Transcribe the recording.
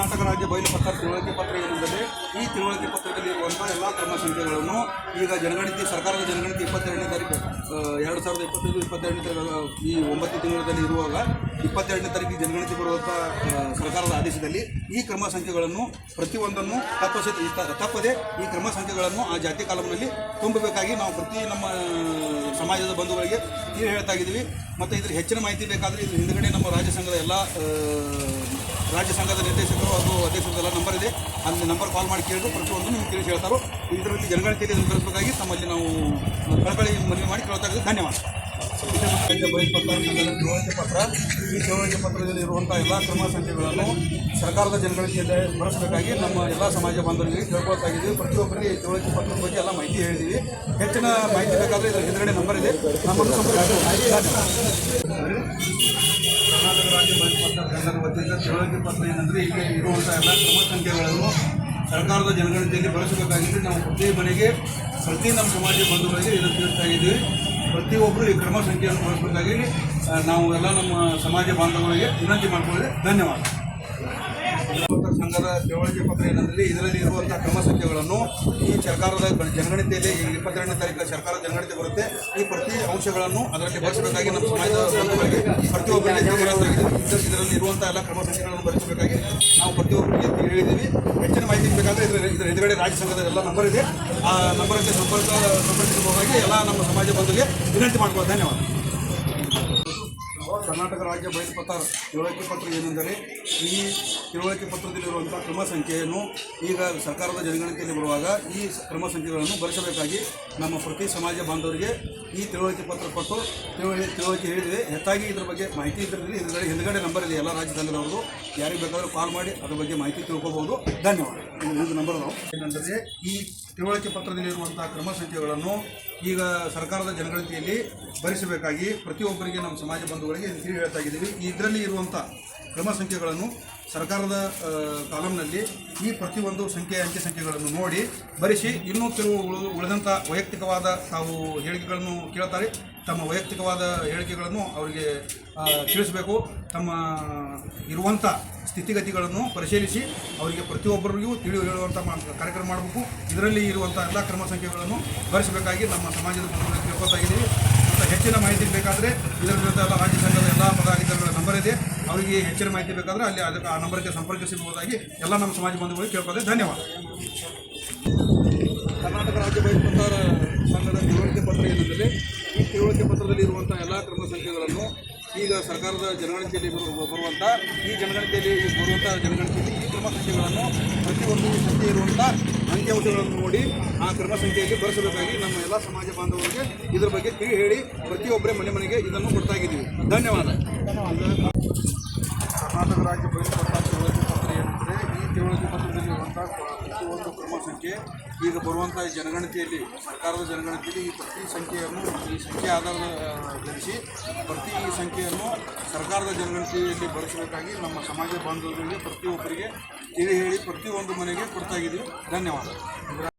ಕರ್ನಾಟಕ ರಾಜ್ಯ ಬಯಲು ಪತ್ರ ತಿಳುವಳಿಕೆ ಪತ್ರ ಏನೆಂದರೆ ಈ ತಿಳುವಳಿಕೆ ಪತ್ರದಲ್ಲಿ ಇರುವಂಥ ಎಲ್ಲ ಕ್ರಮ ಸಂಖ್ಯೆಗಳನ್ನು ಈಗ ಜನಗಣತಿ, ಸರ್ಕಾರದ ಜನಗಣತಿ ಇಪ್ಪತ್ತೆರಡನೇ ತಾರೀಕು ಎರಡು ಸಾವಿರದ ಇಪ್ಪತ್ತೈದು, ಇಪ್ಪತ್ತೆರಡನೇ ತಾರೀಕು, ಈ ಒಂಬತ್ತು ತಿಂಗಳಲ್ಲಿ ಇರುವಾಗ ಇಪ್ಪತ್ತೆರಡನೇ ತಾರೀಕಿಗೆ ಜನಗಣತಿ ಬರುವಂಥ ಸರ್ಕಾರದ ಆದೇಶದಲ್ಲಿ ಈ ಕ್ರಮ ಸಂಖ್ಯೆಗಳನ್ನು ಪ್ರತಿಯೊಂದನ್ನು ತಪ್ಪಿಸ ತಪ್ಪದೆ ಈ ಕ್ರಮ ಸಂಖ್ಯೆಗಳನ್ನು ಆ ಜಾತಿ ಕಾಲಮ್ನಲ್ಲಿ ತುಂಬಬೇಕಾಗಿ ನಾವು ಪ್ರತಿ ನಮ್ಮ ಸಮಾಜದ ಬಂಧುಗಳಿಗೆ ನೀವು ಹೇಳ್ತಾ ಇದ್ದೀವಿ. ಮತ್ತು ಇದ್ರ ಹೆಚ್ಚಿನ ಮಾಹಿತಿ ಬೇಕಾದರೆ ಇದ್ರ ಹಿಂದುಗಡೆ ನಮ್ಮ ರಾಜ್ಯ ಸಂಘದ ಎಲ್ಲ ರಾಜ್ಯ ಸಂಘದ ನಿರ್ದೇಶಕರು ಹಾಗೂ ಅಲ್ಲಿ ನಂಬರ್ ಕಾಲ್ ಮಾಡಿ ಕೇಳಿದ್ರು ಪ್ರತಿಯೊಂದು ನಿಮ್ಗೆ ತಿಳಿಸಿ ಹೇಳ್ತಾರೋ. ಇದರಲ್ಲಿ ಜನಗಣತಿಯಲ್ಲಿ ಇದನ್ನು ತರಿಸಬೇಕಾಗಿ ತಮ್ಮಲ್ಲಿ ನಾವು ಕಳಕಳಿ ಮನವಿ ಮಾಡಿ ಕೇಳ್ತಾ ಇದ್ದೀವಿ ಧನ್ಯವಾದ. ಸಂಘದ ತಿಳುವಳಿಕೆ ಪತ್ರ ಈ ತಿಳುವಳಿಕೆ ಪತ್ರದಲ್ಲಿ ಇರುವಂಥ ಎಲ್ಲ ಕ್ರಮ ಸಂಖ್ಯೆಗಳನ್ನು ಸರ್ಕಾರದ ಜನಗಣತಿಯಲ್ಲಿ ಬಳಸಬೇಕಾಗಿ ನಮ್ಮ ಎಲ್ಲ ಸಮಾಜ ಬಾಂಧವರಿಗೆ ಕೇಳ್ಕೊಳ್ತಾ ಇದ್ದೀವಿ ಪ್ರತಿಯೊಬ್ಬರಿಗೆ ಈ ತಿಳುವಳಿಕೆ ಪತ್ರದ ಬಗ್ಗೆ ಎಲ್ಲ ಮಾಹಿತಿ ಹೇಳಿದ್ದೀವಿ. ಹೆಚ್ಚಿನ ಮಾಹಿತಿ ಬೇಕಾದರೆ ಇದರ ಹಿಂದುಗಡೆ ನಂಬರ್ ಇದೆ. ಕರ್ನಾಟಕ ರಾಜ್ಯ ಸಂಘದ ವತಿಯಿಂದ ತಿಳುವಳಿಕೆ ಪತ್ರ ಏನಂದರೆ, ಈಗ ಇರುವಂಥ ಎಲ್ಲ ಕ್ರಮ ಸಂಖ್ಯೆಗಳನ್ನು ಸರ್ಕಾರದ ಜನಗಣತಿಯಲ್ಲಿ ಬಳಸಬೇಕಾಗಿದೆ ನಾವು ಪ್ರತಿ ಮನೆಗೆ, ಪ್ರತಿ ನಮ್ಮ ಸಮಾಜ ಬಂಧುಗಳಿಗೆ ಇದನ್ನು ತಿಳಿಸ್ತಾ ಇದ್ದೀವಿ. ಪ್ರತಿಯೊಬ್ಬರು ಈ ಕ್ರಮ ಸಂಖ್ಯೆಯನ್ನು ಬಳಸಬೇಕಾಗಿ ನಾವು ಎಲ್ಲ ನಮ್ಮ ಸಮಾಜ ಬಾಂಧವರಿಗೆ ವಿನಂತಿ ಮಾಡಿಕೊಳ್ಳಿ. ಧನ್ಯವಾದ. ಸಂಘದ ತಿಳುವಳಿಕೆ ಪತ್ರ ಏನಂದರೆ ಇದರಲ್ಲಿ ಇರುವಂಥ ಕ್ರಮ ಸಂಖ್ಯೆಗಳನ್ನು ಈ ಸರ್ಕಾರದ ಜನಗಣತಿಯಲ್ಲಿ ಈ ಇಪ್ಪತ್ತೆರಡನೇ ತಾರೀಕು ಸರ್ಕಾರ ಜನಗಣತಿ ಬರುತ್ತೆ. ಈ ಪ್ರತಿ ಅಂಶಗಳನ್ನು ಅದರಲ್ಲಿ ಬಳಸಬೇಕಾಗಿ ನಮ್ಮ ಸಮಾಜದ ಸಂಘವಾಗಿ ಪ್ರತಿಯೊಬ್ಬರಿಗೆ ಇದರಲ್ಲಿ ಇರುವಂಥ ಎಲ್ಲ ಕ್ರಮ ಸಂಖ್ಯೆಗಳನ್ನು ಬಳಸಬೇಕಾಗಿ ನಾವು ಪ್ರತಿಯೊಬ್ಬರಿಗೆ ಹೇಳಿದ್ದೀವಿ. ಹೆಚ್ಚಿನ ಮಾಹಿತಿ ಬೇಕಾದರೆ ಇದರ ಇದರ ಎದುರುಗಡೆ ರಾಜ್ಯ ಸಂಘದ ಎಲ್ಲ ನಂಬರ್ ಇದೆ. ಆ ನಂಬರ್ಗೆ ಸಂಪರ್ಕ, ಸಂಪರ್ಕಿಸಬಹುದಾಗಿ ಎಲ್ಲ ನಮ್ಮ ಸಮಾಜ ಬಂಧುಗೆ ವಿನಂತಿ ಮಾಡ್ಕೊಳ್ಳೋದು ಧನ್ಯವಾದ. ಕರ್ನಾಟಕ ರಾಜ್ಯ ಬಹಿಷ್ಕೃತ ತಿಳುವಳಿಕೆ ಪತ್ರ ಏನೆಂದರೆ ಈ ತಿಳುವಳಿಕೆ ಪತ್ರದಲ್ಲಿರುವಂಥ ಕ್ರಮ ಸಂಖ್ಯೆಯನ್ನು ಈಗ ಸರ್ಕಾರದ ಜನಗಣತಿಯಲ್ಲಿ ಬರುವಾಗ ಈ ಕ್ರಮ ಸಂಖ್ಯೆಗಳನ್ನು ಭರಿಸಬೇಕಾಗಿ ನಮ್ಮ ಪ್ರತಿ ಸಮಾಜ ಬಾಂಧವರಿಗೆ ಈ ತಿಳುವಳಿಕೆ ಪತ್ರ ಕೊಟ್ಟು ತಿಳುವಳಿ ತಿಳುವಳಿಕೆ ಹೇಳಿದೆ ಹೆಚ್ಚಾಗಿ ಇದರ ಬಗ್ಗೆ ಮಾಹಿತಿ ಇದ್ರಲ್ಲಿ ಹಿಂದ್ಗಡೆ ಹಿಂದ್ಗಡೆ ನಂಬರ್ ಇದೆ ಎಲ್ಲ ರಾಜ್ಯ ಸಂಘದವ್ರದ್ದು ಯಾರಿಗೆ ಬೇಕಾದರೂ ಕಾಲ್ ಮಾಡಿ ಅದ್ರ ಬಗ್ಗೆ ಮಾಹಿತಿ ತಿಳ್ಕೊಬೋದು ಧನ್ಯವಾದ. ಇದು ನಂಬರ್ ನಾವು ಏನಂದರೆ ಈ ತಿಳುವಳಿಕೆ ಪತ್ರದಲ್ಲಿರುವಂಥ ಕ್ರಮ ಸಂಖ್ಯೆಗಳನ್ನು ಈಗ ಸರ್ಕಾರದ ಜನಗಣತಿಯಲ್ಲಿ ಭರಿಸಬೇಕಾಗಿ ಪ್ರತಿಯೊಬ್ಬರಿಗೆ ನಮ್ಮ ಸಮಾಜ ಬಂಧುಗಳಿಗೆ ತಿಳಿ ಹೇಳ್ತಾ ಇದ್ದೀವಿ ಇದರಲ್ಲಿ ಇರುವಂಥ ಕ್ರಮ ಸಂಖ್ಯೆಗಳನ್ನು ಸರ್ಕಾರದ ಕಾಲಂನಲ್ಲಿ ಈ ಪ್ರತಿಯೊಂದು ಸಂಖ್ಯೆ ಅಂಕಿ ಸಂಖ್ಯೆಗಳನ್ನು ನೋಡಿ ಭರಿಸಿ ಇನ್ನೂ ಕೆಲವು ಉಳಿದು ಉಳಿದಂಥ ವೈಯಕ್ತಿಕವಾದ ತಾವು ಹೇಳಿಕೆಗಳನ್ನು ಕೇಳ್ತಾರೆ. ತಮ್ಮ ವೈಯಕ್ತಿಕವಾದ ಹೇಳಿಕೆಗಳನ್ನು ಅವರಿಗೆ ತಿಳಿಸಬೇಕು. ತಮ್ಮ ಇರುವಂಥ ಸ್ಥಿತಿಗತಿಗಳನ್ನು ಪರಿಶೀಲಿಸಿ, ಅವರಿಗೆ ಪ್ರತಿಯೊಬ್ಬರಿಗೂ ತಿಳಿ ಹೇಳುವಂಥ ಕಾರ್ಯಕ್ರಮ ಮಾಡಬೇಕು. ಇದರಲ್ಲಿ ಇರುವಂಥ ಎಲ್ಲ ಕ್ರಮ ಸಂಖ್ಯೆಗಳನ್ನು ಭರಿಸಬೇಕಾಗಿ ನಮ್ಮ ಸಮಾಜದ ತಿಳ್ಕೊತಾ ಇದ್ದೀವಿ. ಮತ್ತು ಹೆಚ್ಚಿನ ಮಾಹಿತಿ ಬೇಕಾದರೆ ಇದರ ವಿರುದ್ಧ ರಾಜ್ಯ ಸಂಘದ ಎಲ್ಲ ಪದಾಧಿಕಾರಿಗಳ ಇದೆ. ಅವರಿಗೆ ಹೆಚ್ಚಿನ ಮಾಹಿತಿ ಬೇಕಾದರೆ ಅಲ್ಲಿ ಅದಕ್ಕೆ ಆ ನಂಬರ್ಗೆ ಸಂಪರ್ಕಿಸಬಹುದಾಗಿ ಎಲ್ಲ ನಮ್ಮ ಸಮಾಜ ಬಂಧುಗಳಿಗೆ ಕೇಳ್ಕೊಂಡೆ ಧನ್ಯವಾದ. ಕರ್ನಾಟಕ ರಾಜ್ಯ ಬಹಿಷ್ಕೃತ ಸಂಘದ ತಿಳುವಳಿಕೆ ಪತ್ರ ಏನಿದೆ, ಈ ತಿಳುವಳಿಕೆ ಪತ್ರದಲ್ಲಿ ಇರುವಂಥ ಎಲ್ಲ ಕ್ರಮ ಸಂಖ್ಯೆಗಳನ್ನು ಈಗ ಸರ್ಕಾರದ ಜನಗಣತಿಯಲ್ಲಿ ಬರು- ಬರುವಂಥ ಈ ಜನಗಣತಿಯಲ್ಲಿ ಬರುವಂಥ ಜನಗಣತಿಯಲ್ಲಿ ಕ್ರಮ ಸಂಖ್ಯೆಗಳನ್ನು ಪ್ರತಿಯೊಂದು ಸಂಖ್ಯೆ ಇರುವಂಥ ಅಂಕಿಅಂಶಗಳನ್ನು ನೋಡಿ ಆ ಕ್ರಮ ಸಂಖ್ಯೆಯಲ್ಲಿ ಬರೆಸಬೇಕಾಗಿ ನಮ್ಮ ಎಲ್ಲ ಸಮಾಜ ಬಾಂಧವರಿಗೆ ಇದರ ಬಗ್ಗೆ ತಿಳಿ ಹೇಳಿ ಪ್ರತಿಯೊಬ್ಬರೇ ಮನೆ ಮನೆಗೆ ಇದನ್ನು ಕೊಡ್ತಾ ಇದ್ದೀವಿ. ಧನ್ಯವಾದ. ಕರ್ನಾಟಕ ರಾಜ್ಯ ಬಹಿಷ್ಕೃತ ತಿಳುವಳಿಕೆ ಪತ್ರ ಏನಂದರೆ ಈ ತಿಳುವಳಿಕೆ ಪತ್ರದಲ್ಲಿರುವಂಥ ಪ್ರತಿಯೊಂದು ಕ್ರಮ ಸಂಖ್ಯೆ ಈಗ ಬರುವಂಥ ಜನಗಣತಿಯಲ್ಲಿ, ಸರ್ಕಾರದ ಜನಗಣತಿಯಲ್ಲಿ ಈ ಪ್ರತಿ ಸಂಖ್ಯೆಯನ್ನು, ಈ ಸಂಖ್ಯೆ ಆಧಾರದ ಧರಿಸಿ ಪ್ರತಿ ಈ ಸಂಖ್ಯೆಯನ್ನು ಸರ್ಕಾರದ ಜನಗಣತಿಯಲ್ಲಿ ಬಳಸಬೇಕಾಗಿ ನಮ್ಮ ಸಮಾಜ ಬಾಂಧವರಿಗೆ ಪ್ರತಿಯೊಬ್ಬರಿಗೆ ತಿಳಿ ಹೇಳಿ ಪ್ರತಿಯೊಂದು ಮನೆಗೆ ಕೊಡ್ತಾ ಇದ್ದೀವಿ. ಧನ್ಯವಾದ.